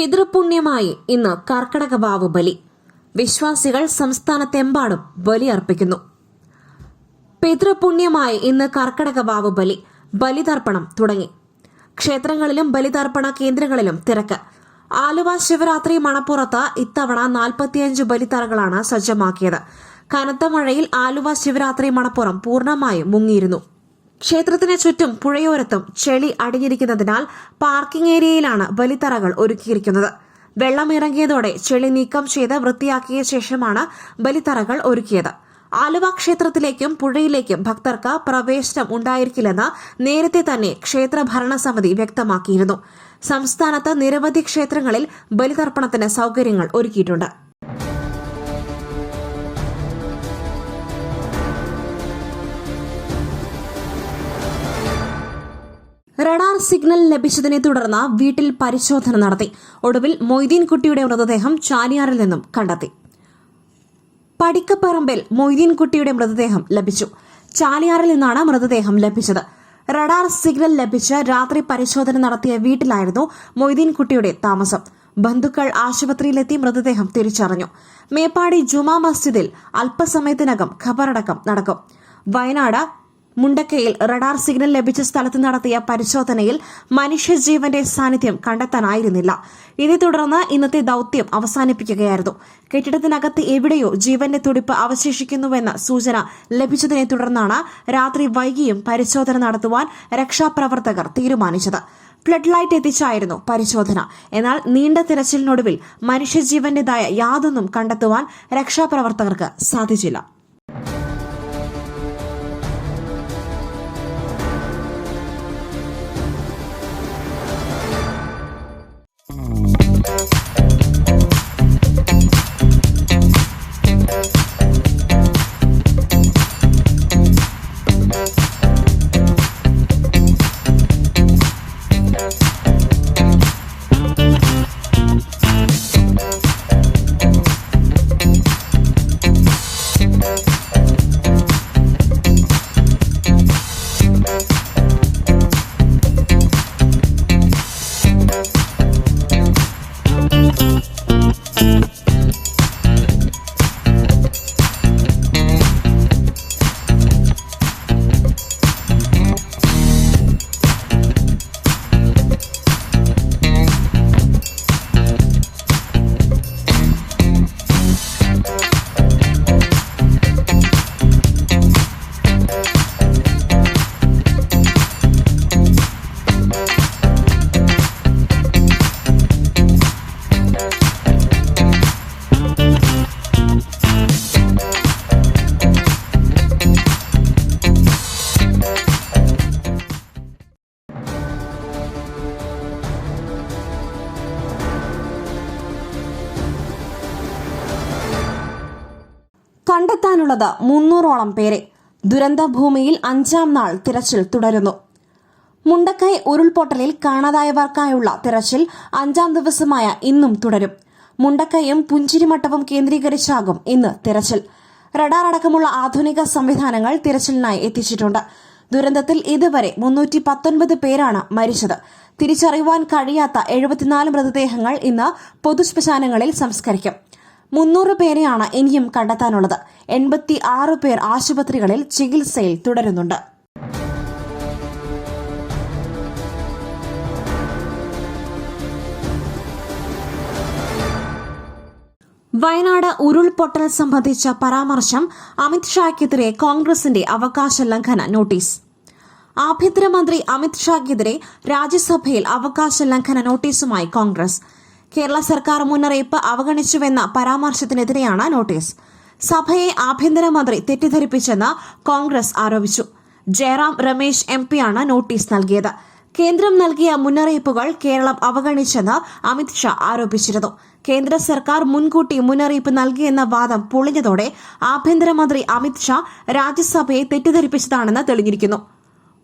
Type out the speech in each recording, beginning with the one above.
പിതൃപുണ്യമായി ഇന്ന് കർക്കടക വാവ് ബലി. വിശ്വാസികൾ സംസ്ഥാനത്തെമ്പാടും ബലിയർപ്പിക്കുന്നു പിതൃപുണ്യമായി ഇന്ന് കർക്കടക വാവ് ബലി ബലിതർപ്പണം തുടങ്ങി. ക്ഷേത്രങ്ങളിലും ബലിതർപ്പണ കേന്ദ്രങ്ങളിലും തിരക്ക്. ആലുവ ശിവരാത്രി മണപ്പുറത്ത് ഇത്തവണ നാൽപ്പത്തിയഞ്ച് ബലിത്തറകളാണ് സജ്ജമാക്കിയത്. കനത്ത മഴയിൽ ആലുവ ശിവരാത്രി മണപ്പുറം പൂർണമായും മുങ്ങിയിരുന്നു. ക്ഷേത്രത്തിന് ചുറ്റും പുഴയോരത്തും ചെളി അടിഞ്ഞിരിക്കുന്നതിനാൽ പാർക്കിംഗ് ഏരിയയിലാണ് ബലിത്തറകൾ ഒരുക്കിയിരിക്കുന്നത്. വെള്ളം ഇറങ്ങിയതോടെ ചെളി നീക്കം ചെയ്ത് വൃത്തിയാക്കിയ ശേഷമാണ് ബലിത്തറകൾ ഒരുക്കിയത്. ആലുവ ക്ഷേത്രത്തിലേക്കും പുഴയിലേക്കും ഭക്തർക്ക് പ്രവേശനം ഉണ്ടായിരിക്കില്ലെന്ന് നേരത്തെ തന്നെ ക്ഷേത്ര ഭരണസമിതി വ്യക്തമാക്കിയിരുന്നു. സംസ്ഥാനത്ത് നിരവധി ക്ഷേത്രങ്ങളിൽ ബലിതർപ്പണത്തിന് സൌകര്യങ്ങൾ ഒരുക്കിയിട്ടുണ്ട്. റഡാർ സിഗ്നൽ ലഭിച്ചതിനെ തുടർന്ന് വീട്ടിൽ പരിശോധന നടത്തി. ഒടുവിൽ മൊയ്തീൻ കുട്ടിയുടെ മൃതദേഹം ചാലിയാറിൽ നിന്നും കണ്ടെത്തി. പടിക്കപ്പറമ്പിൽ മൊയ്തീൻ കുട്ടിയുടെ മൃതദേഹം ലഭിച്ചു. ചാലിയാറിൽ നിന്നാണ് മൃതദേഹം ലഭിച്ചത്. റഡാർ സിഗ്നൽ ലഭിച്ച് രാത്രി പരിശോധന നടത്തിയ വീട്ടിലായിരുന്നു മൊയ്തീൻ കുട്ടിയുടെ താമസം. ബന്ധുക്കൾ ആശുപത്രിയിലെത്തി മൃതദേഹം തിരിച്ചറിഞ്ഞു. മേപ്പാടി ജുമാ മസ്ജിദിൽ അല്പസമയത്തിനകം ഖബറടക്കം നടക്കും. വയനാട് മുണ്ടക്കയിൽ റഡാർ സിഗ്നൽ ലഭിച്ച സ്ഥലത്ത് നടത്തിയ പരിശോധനയിൽ മനുഷ്യജീവന്റെ സാന്നിധ്യം കണ്ടെത്താനായിരുന്നില്ല. ഇതേ തുടർന്ന് ഇന്നത്തെ ദൌത്യം അവസാനിപ്പിക്കുകയായിരുന്നു. കെട്ടിടത്തിനകത്ത് എവിടെയോ ജീവന്റെ തുടിപ്പ് അവശേഷിക്കുന്നുവെന്ന സൂചന ലഭിച്ചതിനെ തുടർന്നാണ് രാത്രി വൈകിയും പരിശോധന നടത്തുവാൻ രക്ഷാപ്രവർത്തകർ തീരുമാനിച്ചത്. ഫ്ലഡ് ലൈറ്റ് എത്തിച്ചായിരുന്നു പരിശോധന. എന്നാൽ നീണ്ട തിരച്ചിലിനൊടുവിൽ മനുഷ്യജീവന്റേതായ യാതൊന്നും കണ്ടെത്തുവാൻ രക്ഷാപ്രവർത്തകർക്ക് സാധിച്ചില്ല. കണ്ടെത്താനുള്ളത് മുന്നൂറോളം പേരെ ദുരന്തഭൂമിയിൽ അഞ്ചാം നാൾ തിരച്ചിൽ തുടരുന്നു. മുണ്ടക്കൈ ഉരുൾപൊട്ടലിൽ കാണാതായവർക്കായുള്ള തിരച്ചിൽ അഞ്ചാം ദിവസമായ ഇന്നും തുടരും. മുണ്ടക്കയും പുഞ്ചിരിമട്ടവും കേന്ദ്രീകരിച്ചാകും ഇന്ന് തിരച്ചിൽ. റഡാർ അടക്കമുള്ള ആധുനിക സംവിധാനങ്ങൾ തിരച്ചിലിനായി എത്തിച്ചിട്ടുണ്ട്. ദുരന്തത്തിൽ ഇതുവരെ മുന്നൂറ്റി പത്തൊൻപത് പേരാണ് മരിച്ചത്. തിരിച്ചറിയുവാൻ കഴിയാത്ത എഴുപത്തിനാല് മൃതദേഹങ്ങൾ ഇന്ന് പൊതുശ്മശാനങ്ങളിൽ സംസ്കരിക്കും. മുന്നൂറ് പേരെയാണ് ഇനിയും കണ്ടെത്താനുള്ളത്. എൺപത്തി ആറ് പേർ ആശുപത്രികളിൽ ചികിത്സയിൽ തുടരുന്നുണ്ട്. വയനാട് ഉരുൾപൊട്ടൽ സംബന്ധിച്ച പരാമർശം അമിത്ഷായ്ക്കെതിരെ കോൺഗ്രസിന്റെ അവകാശ ലംഘന നോട്ടീസ്. ആഭ്യന്തരമന്ത്രി അമിത്ഷായ്ക്കെതിരെ രാജ്യസഭയിൽ അവകാശ ലംഘന നോട്ടീസുമായി കോൺഗ്രസ്. കേരള സർക്കാർ മുന്നറിയിപ്പ് അവഗണിച്ചുവെന്ന പരാമർശത്തിനെതിരെയാണ് നോട്ടീസ്. സഭയെ ആഭ്യന്തരമന്ത്രി തെറ്റിദ്ധരിപ്പിച്ചെന്ന് കോൺഗ്രസ് ആരോപിച്ചു. ജയറാം രമേശ് എം പിയാണ് നോട്ടീസ് നൽകിയത്. കേന്ദ്രം നൽകിയ മുന്നറിയിപ്പുകൾ കേരളം അവഗണിച്ചെന്ന് അമിത് ഷാ ആരോപിച്ചിരുന്നു. കേന്ദ്ര സർക്കാർ മുൻകൂട്ടി മുന്നറിയിപ്പ് നൽകിയെന്ന വാദം പൊളിഞ്ഞതോടെ ആഭ്യന്തരമന്ത്രി അമിത്ഷാ രാജ്യസഭയെ തെറ്റിദ്ധരിപ്പിച്ചതാണെന്ന് തെളിഞ്ഞിരിക്കുന്നു.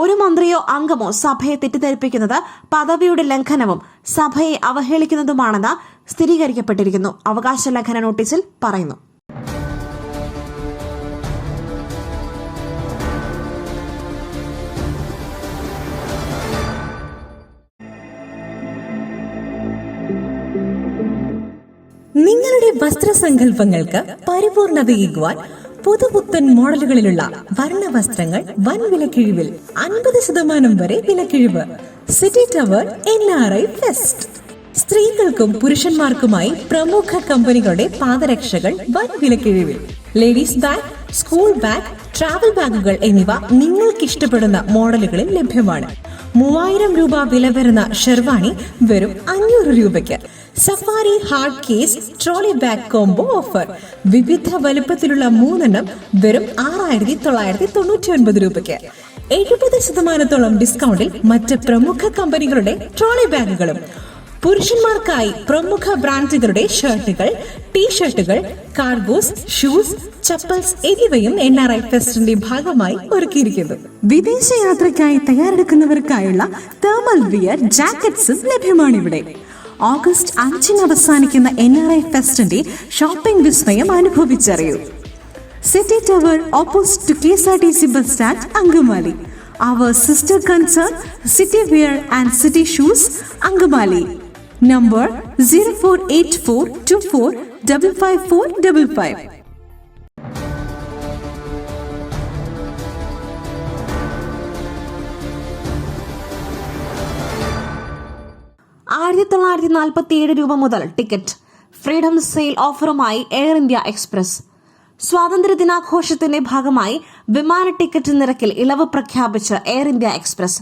ഒരു മന്ത്രിയോ അംഗമോ സഭയെ തെറ്റിദ്ധരിപ്പിക്കുന്നത് പദവിയുടെ ലംഘനവും സഭയെ അവഹേളിക്കുന്നതുമാണെന്ന് സ്ഥിരീകരിക്കപ്പെട്ടിരിക്കുന്നു. അവകാശ ലംഘന നോട്ടീസിൽ പറയുന്നു. നിങ്ങളുടെ വസ്ത്രസങ്കല്പങ്ങൾക്ക് പരിപൂർണതയേകുവാൻ പുതുപുത്തൻ മോഡലുകളിലുള്ള വർണ വസ്ത്രങ്ങൾ വൻ വിലക്കിഴിവിൽ അൻപത് ശതമാനം വരെ വിലക്കിഴിവ്. City tower N R I fest സ്ത്രീകൾക്കും പുരുഷന്മാർക്കുമായി പ്രമുഖ കമ്പനികളുടെ പാദരക്ഷകൾ വൻ വിലക്കിഴിവിൽ. Ladies bag school bag travel ബാഗുകൾ എന്നിവ നിങ്ങൾക്ക് ഇഷ്ടപ്പെടുന്ന മോഡലുകളിൽ ലഭ്യമാണ്. മൂവായിരം രൂപ വില വരുന്ന ഷെർവാണി വെറും അഞ്ഞൂറ് രൂപയ്ക്ക്. Safari hard case trolley bag combo offer വിവിധ വലുപ്പത്തിലുള്ള മൂന്നെണ്ണം വെറും ആറായിരത്തി തൊള്ളായിരത്തി തൊണ്ണൂറ്റി ഒൻപത് രൂപയ്ക്ക്. എഴുപത് ശതമാനത്തോളം ഡിസ്കൗണ്ടിൽ മറ്റ് പ്രമുഖ കമ്പനികളുടെ ട്രോളി ബാഗുകളും പുരുഷന്മാർക്കായി പ്രമുഖ ബ്രാൻഡുകളുടെ ഷർട്ടുകൾ ടീ ഷർട്ടുകൾ കാർഗോസ് ഷൂസ് ചപ്പൽസ് എന്നിവയും എൻ ആർ ഐ ഫെസ്റ്റിന്റെ ഭാഗമായി ഒരുക്കിയിരിക്കുന്നു. വിദേശ യാത്രയ്ക്കായി തയ്യാറെടുക്കുന്നവർക്കായുള്ള തേർമൽ വിയർ ജാക്കറ്റ്സും ലഭ്യമാണിവിടെ. ഓഗസ്റ്റ് അഞ്ചിന് അവസാനിക്കുന്ന എൻ ആർ ഐ ഫെസ്റ്റിന്റെ ഷോപ്പിംഗ് വിസ്മയം അനുഭവിച്ചറിയൂ. City tower opposite K S R T C bus stand Angamaly. Our sister concern city wear and city shoes Angamaly. Number zero four eight four two four double five four double five ആയിരത്തി തൊള്ളായിരത്തി നാൽപ്പത്തി ഏഴ് രൂപ മുതൽ ticket. Freedom sale ഓഫറുമായി Air India Express. സ്വാതന്ത്ര്യ ദിനാഘോഷത്തിന്റെ ഭാഗമായി വിമാന ടിക്കറ്റ് നിരക്കിൽ ഇളവ് പ്രഖ്യാപിച്ച് എയർ ഇന്ത്യ എക്സ്പ്രസ്.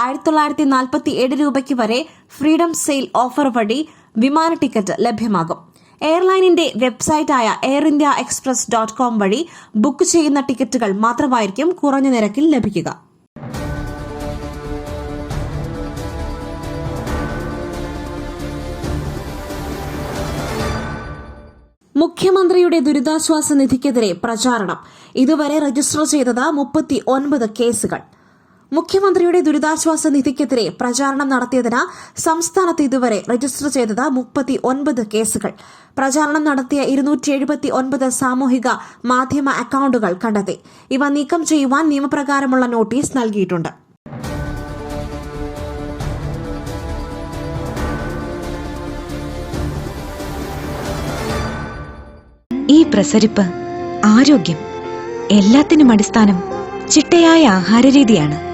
ആയിരത്തി തൊള്ളായിരത്തി നാൽപ്പത്തി ഏഴ് രൂപയ്ക്ക് വരെ ഫ്രീഡം സെയിൽ ഓഫർ വഴി വിമാന ടിക്കറ്റ് ലഭ്യമാകും. എയർലൈനിന്റെ വെബ്സൈറ്റായ air India express dot com വഴി ബുക്ക് ചെയ്യുന്ന ടിക്കറ്റുകൾ മാത്രമായിരിക്കും കുറഞ്ഞ നിരക്കിൽ ലഭിക്കുക. മുഖ്യമന്ത്രിയുടെ ദുരിതാശ്വാസ നിധിക്കെതിരെ പ്രചാരണം. ഇതുവരെ രജിസ്റ്റർ ചെയ്തത് മുപ്പത്തി ഒൻപത് കേസുകൾ. മുഖ്യമന്ത്രിയുടെ ദുരിതാശ്വാസ നിധിക്കെതിരെ പ്രചാരണം നടത്തിയതിന് സംസ്ഥാനത്ത് ഇതുവരെ രജിസ്റ്റർ ചെയ്തത് മുപ്പത്തി ഒൻപത് കേസുകൾ. പ്രചാരണം നടത്തിയ ഇരുന്നൂറ്റി എഴുപത്തി ഒൻപത് സാമൂഹിക മാധ്യമ അക്കൌണ്ടുകൾ കണ്ടെത്തി. ഇവ നീക്കം ചെയ്യുവാൻ നിയമപ്രകാരമുള്ള നോട്ടീസ് നൽകിയിട്ടുണ്ട്. ഈ പ്രസരിപ്പ് ആരോഗ്യം എല്ലാത്തിനും അടിസ്ഥാനം ചിട്ടയായ ആഹാരരീതിയാണ്.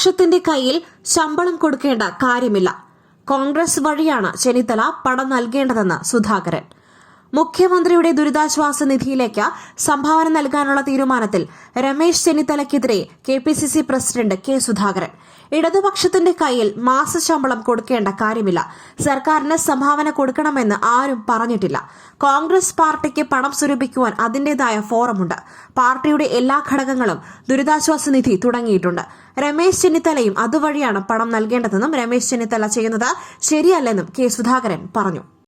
ഇടതുപക്ഷത്തിന്റെ കയ്യിൽ ശമ്പളം കൊടുക്കേണ്ട കാര്യമില്ല. കോൺഗ്രസ് വഴിയാണ് ചെന്നിത്തല പണം നൽകേണ്ടതെന്ന് സുധാകരൻ. മുഖ്യമന്ത്രിയുടെ ദുരിതാശ്വാസ നിധിയിലേക്ക് സംഭാവന നൽകാനുള്ള തീരുമാനത്തിൽ Ramesh ചെന്നിത്തലയ്ക്കെതിരെ K P C C president K Sudhakaran. ഇടതുപക്ഷത്തിന്റെ കയ്യിൽ മാസശമ്പളം കൊടുക്കേണ്ട കാര്യമില്ല. സർക്കാരിന് സംഭാവന കൊടുക്കണമെന്ന് ആരും പറഞ്ഞിട്ടില്ല. കോൺഗ്രസ് പാർട്ടിക്ക് പണം സ്വരൂപിക്കുവാൻ അതിന്റേതായ ഫോറമുണ്ട്. പാർട്ടിയുടെ എല്ലാ ഘടകങ്ങളും ദുരിതാശ്വാസ നിധി തുടങ്ങിയിട്ടുണ്ട്. രമേശ് ചെന്നിത്തലയും അതുവഴിയാണ് പണം നൽകേണ്ടതെന്നും രമേശ് ചെന്നിത്തല ചെയ്യുന്നത് ശരിയല്ലെന്നും കെ സുധാകരൻ പറഞ്ഞു.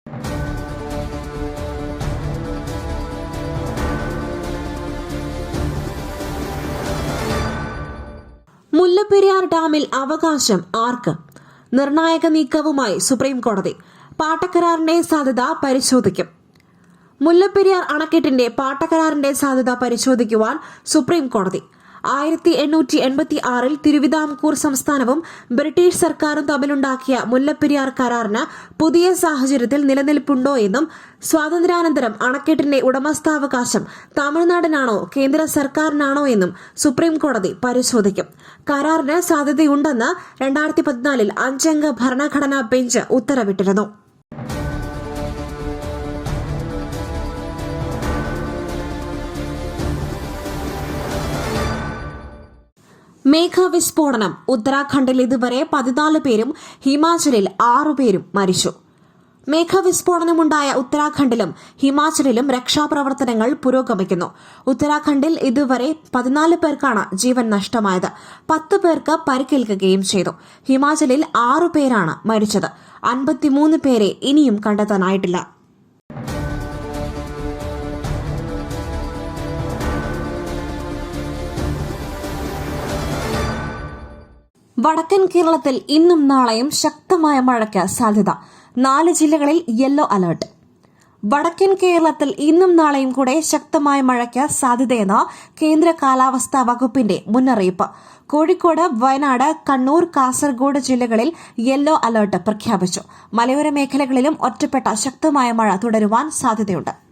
മുല്ലപ്പെരിയാർ ഡാമിൽ അവകാശം ആർക്ക്? നിർണായക നീക്കവുമായി സുപ്രീം കോടതി പാട്ടക്കരാറിന്റെ സാധ്യത പരിശോധിക്കും. മുല്ലപ്പെരിയാർ അണക്കെട്ടിന്റെ പാട്ടക്കരാറിന്റെ സാധ്യത പരിശോധിക്കുവാൻ സുപ്രീം കോടതി ആയിരത്തി എണ്ണൂറ്റി എൺപത്തി ആറിൽ തിരുവിതാംകൂർ സംസ്ഥാനവും ബ്രിട്ടീഷ് സർക്കാരും തമ്മിലുണ്ടാക്കിയ മുല്ലപ്പെരിയാർ കരാറിന് പുതിയ സാഹചര്യത്തിൽ നിലനിൽപ്പുണ്ടോ എന്നും സ്വാതന്ത്ര്യാനന്തരം അണക്കെട്ടിന്റെ ഉടമസ്ഥാവകാശം തമിഴ്നാടിനാണോ കേന്ദ്ര സർക്കാരിനാണോ എന്നും സുപ്രീം കോടതി പരിശോധിക്കും. കരാറിന് സാധ്യതയുണ്ടെന്ന് രണ്ടായിരത്തി പതിനാലിൽ അഞ്ചംഗ ഭരണഘടനാ ബെഞ്ച് ഉത്തരവിട്ടിരുന്നു. മേഘവിസ്ഫോടനം. ഉത്തരാഖണ്ഡിൽ ഇതുവരെ പതിനാല് പേരും ഹിമാചലിൽ ആറുപേരും മരിച്ചു. മേഘവിസ്ഫോടനമുണ്ടായ ഉത്തരാഖണ്ഡിലും ഹിമാചലിലും രക്ഷാപ്രവർത്തനങ്ങൾ പുരോഗമിക്കുന്നു. ഉത്തരാഖണ്ഡിൽ ഇതുവരെ പതിനാല് പേർക്കാണ് ജീവൻ നഷ്ടമായത്. പത്ത് പേർക്ക് പരിക്കേൽക്കുകയും ചെയ്തു. ഹിമാചലിൽ ആറു പേരാണ് മരിച്ചത്. അൻപത്തിമൂന്ന് പേരെ ഇനിയും കണ്ടെത്താനായിട്ടില്ല. വടക്കൻ കേരളത്തിൽ ഇന്നും നാളെയും ശക്തമായ മഴയ്ക്ക് സാധ്യത. നാല് ജില്ലകളിൽ യെല്ലോ അലർട്ട് വടക്കൻ കേരളത്തിൽ ഇന്നും നാളെയും കൂടെ ശക്തമായ മഴയ്ക്ക് സാധ്യതയെന്ന് കേന്ദ്ര കാലാവസ്ഥാ വകുപ്പിന്റെ മുന്നറിയിപ്പ്. കോഴിക്കോട് വയനാട് കണ്ണൂർ കാസർഗോഡ് ജില്ലകളിൽ യെല്ലോ അലർട്ട് പ്രഖ്യാപിച്ചു. മലയോര മേഖലകളിലും ഒറ്റപ്പെട്ട ശക്തമായ മഴ തുടരുവാൻ സാധ്യതയുണ്ട്.